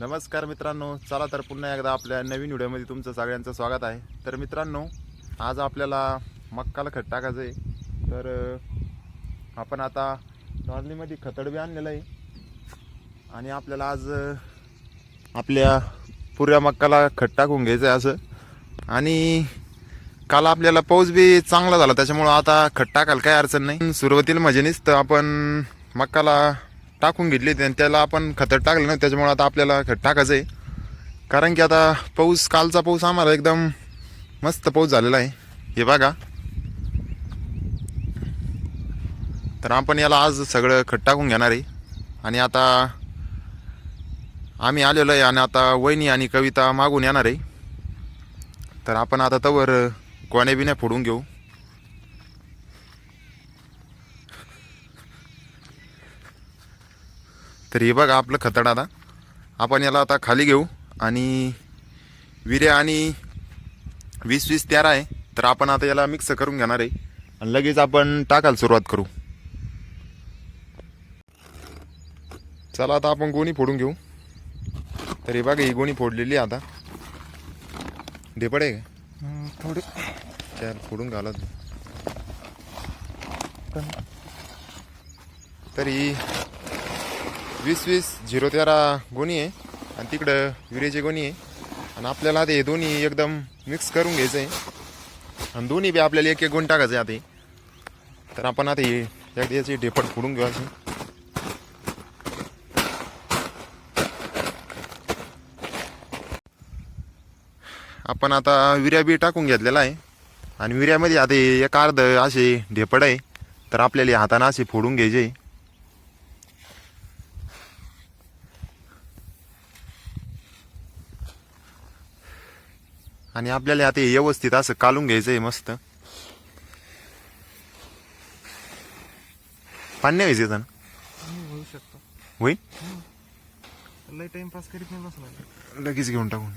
नमस्कार मित्रांनो चला तर पुन्हा एकदा आपल्या नवीन व्हिडिओमध्ये तुमचं सगळ्यांचं स्वागत आहे. तर मित्रांनो आज आपल्याला मक्काला खत टाकायचं आहे. तर आपण आता नॉर्लीमध्ये खतड बी आणलेलं आहे. आणि आपल्याला आज आपल्या पुऱ्या मक्काला खत टाकून घ्यायचं आहे असं. आणि काल आपल्याला पाऊस बी चांगला झाला त्याच्यामुळं आता खत टाकायला काही अडचण नाही. सुरुवातीला मजेनीच तर आपण मक्काला टाकून घेतली आणि त्याला आपण खतर टाकलं ना त्याच्यामुळं आता आपल्याला खत टाकायचं आहे. कारण की आता पाऊस कालचा पाऊस आम्हाला एकदम मस्त पाऊस झालेला आहे. हे बघा. तर आपण याला आज सगळं खत टाकून घेणार आहे. आणि आता आम्ही आलेलो आहे आणि आता वहिनी आणि कविता मागून येणार आहे. तर आपण आता तवर कोण्या बिण्या फोडून घेऊ. तर हे बघा आपलं खतड आता. आपण याला आता खाली घेऊ आणि विर्या आणि वीस वीस तेरा आहे. तर आपण आता याला मिक्स करून घेणार आहे. आणि लगेच आपण टाकायला सुरुवात करू. चला आता आपण गोणी फोडून घेऊ. तर हे बघा ही गोणी फोडलेली आहे आता. ढेपड आहे का? थोडे. चार फोडून घाला तू. तरी वीस वीस झिरो तेरा गोणी आहे. आणि तिकडं युरियाची गोणी आहे. आणि आपल्याला ते दोन्ही एकदम मिक्स करून घ्यायचं आहे आणि दोन्ही बी आपल्याला एक एक गुण टाकायचं आहे आता तर आपण आता हे एकदा याची ढेपट फोडून घेऊ असे आपण आता विर्या बी टाकून घेतलेला आहे. आणि विर्यामध्ये आता एक अर्ध असे ढेपड आहे. तर आपल्याला हाताने असे फोडून घ्यायचे आणि आपल्याला आता हे व्यवस्थित असं कालून घ्यायचं आहे मस्त. पाणी व्हायचं ना? होऊ शकतो. होईल टाइमपास करीत नाही बसणार. लगेच घेऊन टाकून.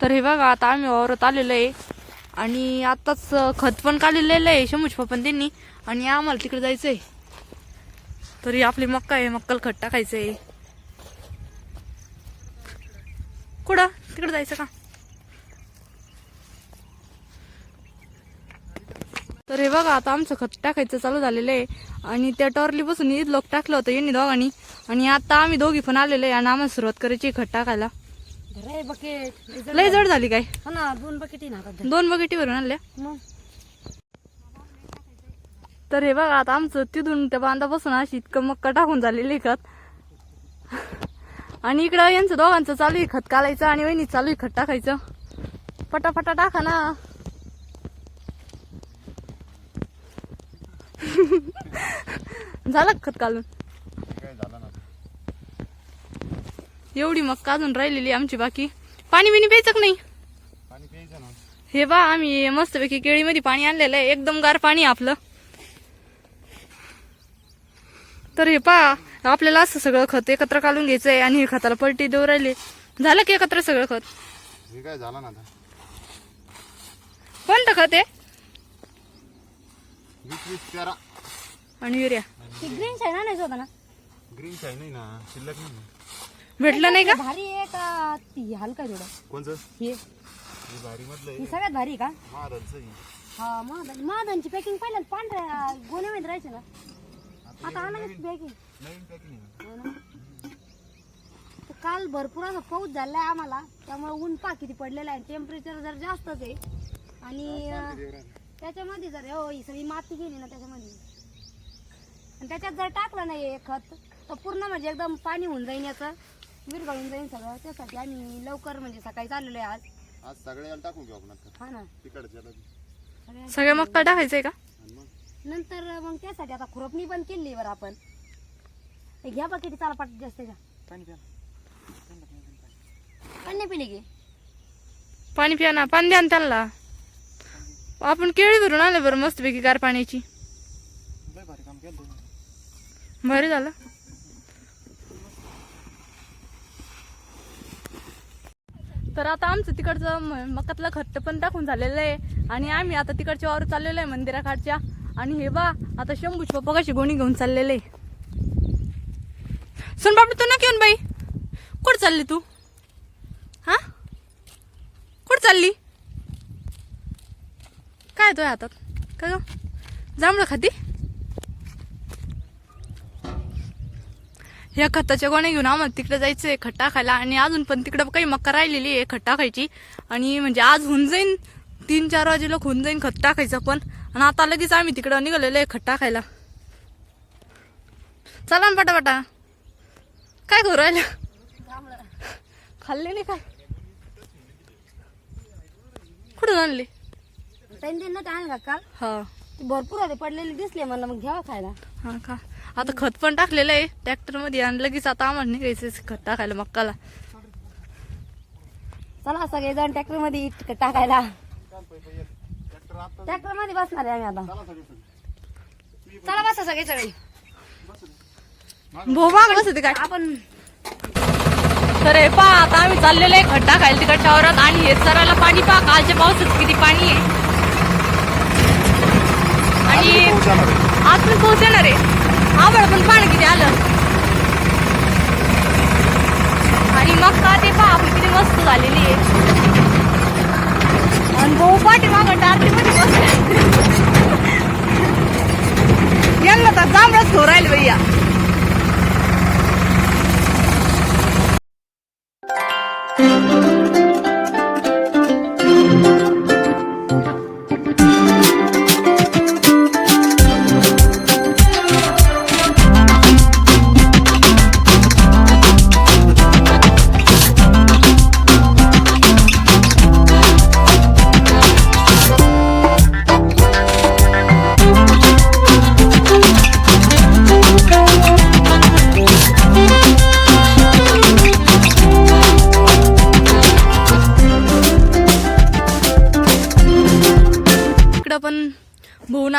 तर हे बघा आता आम्ही वावरत आलेलो आहे आणि आताच खत पण काढलेलं आहे शमुज पण त्यांनी. आणि आम्हाला तिकडे जायचंय. तरी आपली मक्का आहे मक्काला खत टाकायचंय कुठं? तिकडे जायचं का? तर हे बघा आता आमचं खत टाकायचं चालू झालेलं आहे. आणि त्या टॉर्ली बसून लोक टाकलं होतं यांनी दोघांनी. आणि आता आम्ही दोघी पण आलेलो आहे आणि आम्हाला सुरुवात करायची आहे खत टाकायला लय जड झाली काय? हो दोन बकेट दोन बकेटी भरून आणल्या. तर हे बघा आता आमचं तिथून त्या बांधापासून अशी इतकं मक्का टाकून झालेली आहे खत. आणि इकडं यांचं दोघांचं चालू आहे खत कालायचं आणि वहिनी चालू आहे खत टाकायचं. पटापटा टाका ना. झालं खत कालून? एवढी मक्का अजून राहिलेली आमची बाकी. पाणी बिणी प्यायचं नाही? हे बा आम्ही मस्तपैकी केळीमध्ये पाणी आणलेलं आहे. एकदम गार पाणी आपलं. तर हे पा आपल्याला असं सगळं खत एकत्र काढून घ्यायचंय आणि हे खताला पलटी देऊ राहिले. झालं की एकत्र सगळं खत? हे काय झालं ना आता? कोणतं खत आहे? आणि युरिया. ते ग्रीन आणायचं होतं ना? ग्रीन चाय नाही ना शिल्लक नाही. भेटलं नाही का? भारी आहे का? ती हलका थोडं. कोणचं? हे. हे भारी मधलं ही सगळ्यात भारी आहे का? आहे. हा महादान महादानची पॅकिंग पाहिलं ना, पांढऱ्या गोण्यामध्ये राहायचं ना. आता आलं पॅकिंग नवीन पॅकिंग आहे. तर काल भरपूर असा पाऊस झालाय आम्हाला. त्यामुळे ऊन पा किती पडलेलं आहे. टेम्परेचर जर जास्तच आहे. आणि अं, त्याच्यामध्ये जर हो ही सगळी माती गेली ना त्याच्यामध्ये. आणि त्याच्यात जर टाकलं नाही हे खत तर पूर्ण म्हणजे एकदम पाणी होऊन जाईन याचं. विरघळून जाईन सगळं. त्यासाठी आम्ही लवकर म्हणजे सकाळी चाललेलो आहे आज. आज सगळ्याला टाकून घेऊ आपण आता. हा ना. तिकडच्याला बी. सगळ्या- मक्का टाकायचंय का? आणि मग? नंतर मग त्यासाठी आता खुरपणी पण केली बरं आपण. हे घ्या बा किती चाला पाठ जास्त घ्या पाणी पिले घे पाणी प्या ना पाणी द्या ना त्यांना. आपण केळी भरून आले बरं मस्तपैकी गार पाण्याची. लय भारी काम केलं तुम्ही. भारी झालं. तर आता आमचं तिकडचं म- मकातलं खत पण टाकून झालेलं आहे. आणि आम्ही आता तिकडच्या वावर चाललेलो आहे मंदिराकडच्या. आणि हे बा आता शंभूच पप्पा कशी गोणी घेऊन चाललेले. सुन बाबा तू ना घेऊन बाई. कुठं चालली तू? हा? कुठं चालली? काय तो हातात? काय ग? जांभळं खाती? या खताच्या गोण्या घेऊन आम्हाला तिकडे जायचंय खट्टा खायला. आणि अजून पण तिकडं काही मक्का राहिलेली आहे खट्टा खायची. आणि म्हणजे आज होऊन जाईन तीन चार वाजे लोक होऊन जाईन खत टाकायचं पण. आणि आता लगेच आम्ही तिकडं निघालेलो आहे खट्टा खायला चला ना पटापटा. काय करू राहिलं? खाल्ले नाही काय? कुठून आणले? काल. हा. भरपूर होते पडलेले दिसले मला. मग घ्यावा खायला. हा का? आता खत पण टाकलेलं आहे ट्रॅक्टरमध्ये आणि लगेच आता आम्हाला निघायचं खत टाकायला मक्काला. चला सगळे जण ट्रॅक्टरमध्ये टाकायला. ट्रॅक्टरमध्ये बसणार आहे आम्ही आता. चला बसा सगळे सगळे. भो माग बसते काय? आपण हे पहा आता आम्ही चाललेलो आहे खड्डा खायला तिकडच्या वावरात आणि हे सराला पाणी पहा कालच्या पावसाचं किती पाणी आहे. आणि आज पण पाऊस येणार आहे. आवड पण पाणी किती आलं? आणि मग का ते पहा आपली किती मस्त झालेली आहे. आणि भाऊ पाठी माग टारती मध्ये बसले. यांना तर जांभळच घेऊ राहील भैया.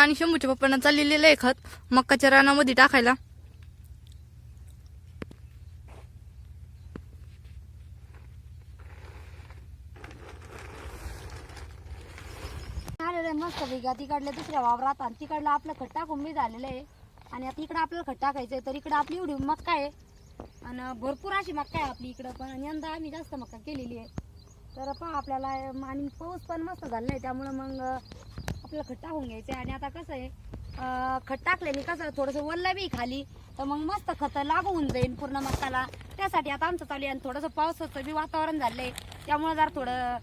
आणि शंभूच्या पप्पांना चाललेलं आहे खत मक्काच्या रानामध्ये टाकायला. मस्त बिघा तिकडल्या दुसऱ्या वावरात आणि तिकडलं आपलं खट टाकून मी झालेलं आहे. आणि आता इकडं आपल्याला खट टाकायचं तर इकडं आपली एवढी मक्का आहे. आणि भरपूर अशी मक्का आहे आपली इकडं पण. यंदा आम्ही जास्त मक्का केलेली आहे. तर पहा आपल्याला आणि पाऊस पण मस्त झालेला आहे त्यामुळं मग आपल्याला खट टाकून घ्यायचं आणि आता कसं आहे खत टाकल्याने कसं थोडंसं वल्ला बी खाली तर मग मस्त खत लागू होऊन जाईल पूर्ण मक्काला त्यासाठी आता आमचं चालू आहे आणि थोडंसं पावसाचं बी वातावरण झालंय. त्यामुळे जर थोडं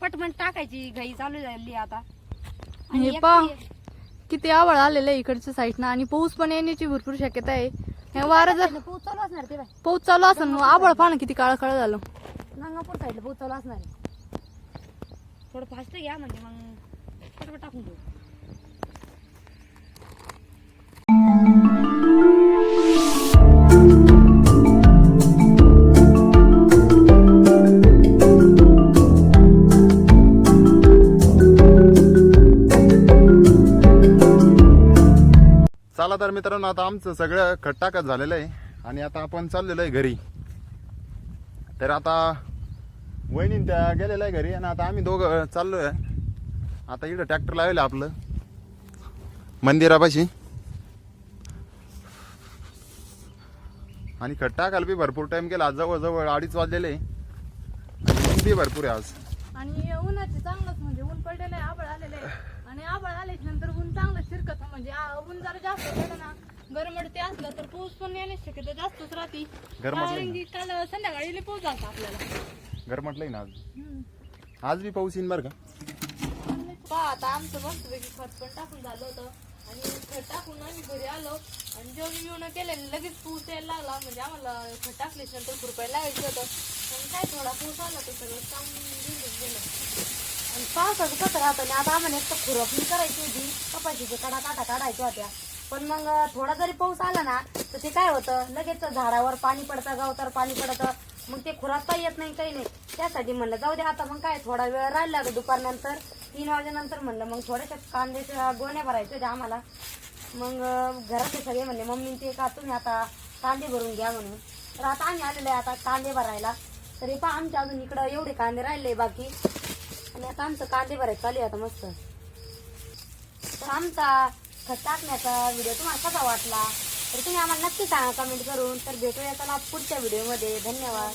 पटमन टाकायची घाई चालू झाली आता. आणि एक किती आवड आलेलं आहे इकडच्या साईडनं. आणि पाऊस पण येण्याची भरपूर शक्यता आहे. हे वारं जर पाऊस चालू असणार ते बाय पाऊस चालू असेल आबळ पाहणं किती काळ काळ झालं. गंगापूर साईडला पाऊस चालू असणार आहे. थोडं फास्ट घ्या म्हणजे मग. सर्व टाकून देऊ. चला तर मित्रांनो आता आमचं सगळं खट्टाकत झालेलं आहे आणि आता आपण चाललेलो आहे घरी. तर आता वहिनी त्या गेलेल्या आहे घरी आणि आता आम्ही दोघं चाललो आहे आता इकडं ट्रॅक्टर लावलं आपलं. मंदिरापाशी. आणि खट्टा काल बी भरपूर टाइम गेला. आज जवळजवळ अडीच वाजलेले. आणि बी भरपूर आहे आज. आणि उन्हाचे चांगलंच म्हणजे ऊन पडलेलं आहे आबळ आलेलं आहे. आणि आबळ आल्याच्यानंतर ऊन चांगलं शिरकत म्हणजे आ- ऊन जरा जास्त पडलं ना गरमड ते असलं तर पाऊस पण येण्याची शक्यता जास्तच राहते. गरमट कारण की काल संध्याकाळी लई पाऊस झाला आपल्याला. घर म्हटलंय ना आज. आज बी पाऊस येईन बरं का? पहा आता आमचं मस्त पैकी खत पण टाकून झालं होतं. आणि खत टाकून आम्ही घरी आलो. आणि जेवण बिवणं केलं लगेच पूस यायला लागला. म्हणजे आम्हाला खत टाकल्याच्या नंतर खुरपायला लावायचं होतं. आणि काय थोडा पूस आला तर सगळं काम निघून गेलं. आणि पावसाचं कसं राहतं आणि आता आम्हाला एक तर खुरपणी करायची होती. कपाशीचे कडा काटा काढायच्या होत्या. पण मग थोडा जरी पाऊस आला ना तर ते काय होतं लगेच झाडावर पाणी पडतं गवतावर पाणी पडतं. मग ते खुरापता येत नाही काही नाही. त्यासाठी म्हणलं जाऊ दे आता मग काय थोडा वेळ राहिला दुपारनंतर? तीन वाजेनंतर म्हणलं मग थोड्याशा कांद्याच्या गोण्या भरायच्या होत्या आम्हाला. मग घरातले सगळे म्हणले मम्मी ते का तुम्ही आता कांदे भरून घ्या म्हणून. तर आता आम्ही आलेलो आहे आता कांदे भरायला. तरी पहा आमच्या अजून इकडं एवढे कांदे राहिले बाकी. आणि आता आमचं कांदे भरायचं चालू आहे आता मस्त. तर आमचा खत टाकण्याचा व्हिडिओ तुम्हाला कसा वाटला? तर तुम्ही आम्हाला नक्की सांगा कमेंट करून. तर भेटूया चला पुढच्या व्हिडिओमध्ये. धन्यवाद.